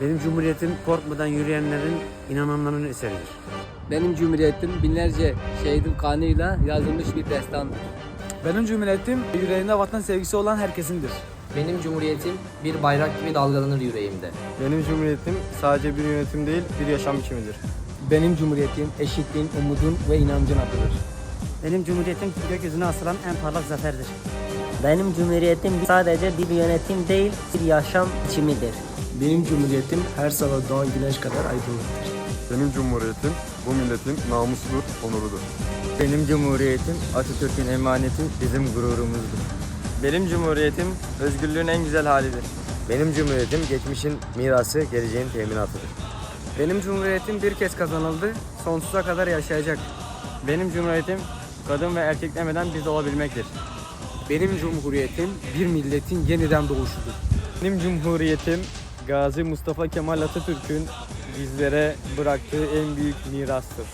Benim cumhuriyetim korkmadan yürüyenlerin, inananların eseridir. Benim cumhuriyetim binlerce şehidin kanıyla yazılmış bir destandır. Benim cumhuriyetim yüreğinde vatan sevgisi olan herkesindir. Benim cumhuriyetim bir bayrak gibi dalgalanır yüreğimde. Benim cumhuriyetim sadece bir yönetim değil, bir yaşam biçimidir. Benim cumhuriyetim eşitliğin, umudun ve inancın adıdır. Benim cumhuriyetim gökyüzüne asılan en parlak zaferdir. Benim cumhuriyetim sadece bir yönetim değil, bir yaşam biçimidir. Benim cumhuriyetim her sabah doğan güneş kadar aydınlıktır. Benim cumhuriyetim bu milletin namusudur, onurudur. Benim cumhuriyetim Atatürk'ün emaneti bizim gururumuzdur. Benim cumhuriyetim özgürlüğün en güzel halidir. Benim cumhuriyetim geçmişin mirası, geleceğin teminatıdır. Benim cumhuriyetim bir kez kazanıldı, sonsuza kadar yaşayacak. Benim cumhuriyetim kadın ve erkek demeden biz olabilmektir. Benim cumhuriyetim bir milletin yeniden doğuşudur. Benim cumhuriyetim Gazi Mustafa Kemal Atatürk'ün bizlere bıraktığı en büyük mirastır.